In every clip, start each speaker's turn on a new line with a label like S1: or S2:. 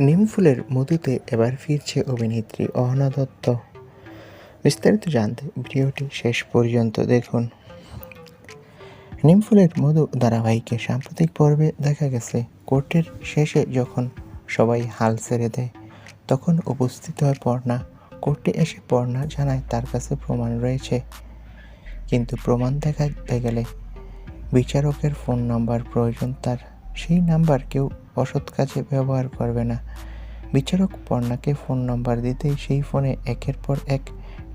S1: নিমফুলের মধুতে এবার ফিরছে অভিনেত্রী অহনা দত্ত। বিস্তারিত জানতে ভিডিওটি শেষ পর্যন্ত দেখুন। নিমফুলের মধু ধারাবাহিকে সাম্প্রতিক পর্বে দেখা গেছে। কোর্টের শেষে যখন সবাই হাল ছেড়ে দেয়, তখন উপস্থিত হয় পর্ণা। কোর্টে এসে পর্ণা জানায় তার কাছে প্রমাণ রয়েছে। কিন্তু প্রমাণ দেখাতে গেলে বিচারকের ফোন নাম্বার প্রয়োজন তার। সেই নাম্বার কেউ অসৎ কাজে ব্যবহার করবে না। বিচারক পর্ণাকে ফোন নাম্বার দিতেই সেই ফোনে একের পর এক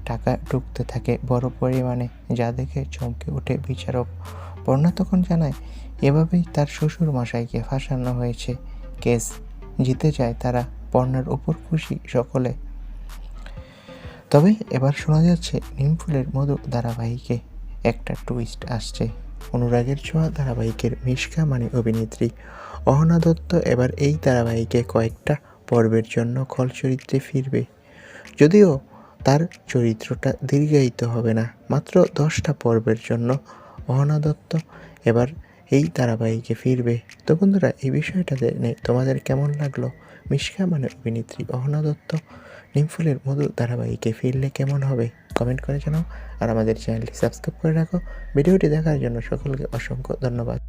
S1: টাকা ঢুকতে থাকে বড় পরিমাণে, যা দেখে চমকে ওঠে বিচারক। পর্ণা তখন জানায়, এভাবেই তার শ্বশুর মশাইকে ফাঁসানো হয়েছে। কেস জিতে যায় তারা পর্ণার উপর খুশি সকলে। তবে এবার শোনা যাচ্ছে, নিমফুলের মধু ধারাবাহিকে একটা টুইস্ট আসছে। অনুরাগের ছোঁয়া, ধারাবাহিকের মিশকা মানে অভিনেত্রী অহনা দত্ত এবার এই ধারাবাহিকে কয়েকটা পর্বের জন্য খল চরিত্রে ফিরবে। যদিও তার চরিত্রটা দীর্ঘায়িত হবে না, মাত্র দশটা পর্বের জন্য অহনা দত্ত এবার এই ধারাবাহিকে ফিরবে। তো বন্ধুরা, এই বিষয়টা তোমাদের কেমন লাগল? মিশকা মানে অভিনেত্রী অহনা দত্ত নিমফুলের মধু ধারাবাহিকে ফিরলে কেমন হবে? কমেন্ট করে জানাও। আর আমাদের চ্যানেলটি সাবস্ক্রাইব করে রাখো। ভিডিওটি দেখার জন্য সকলকে অসংখ্য ধন্যবাদ।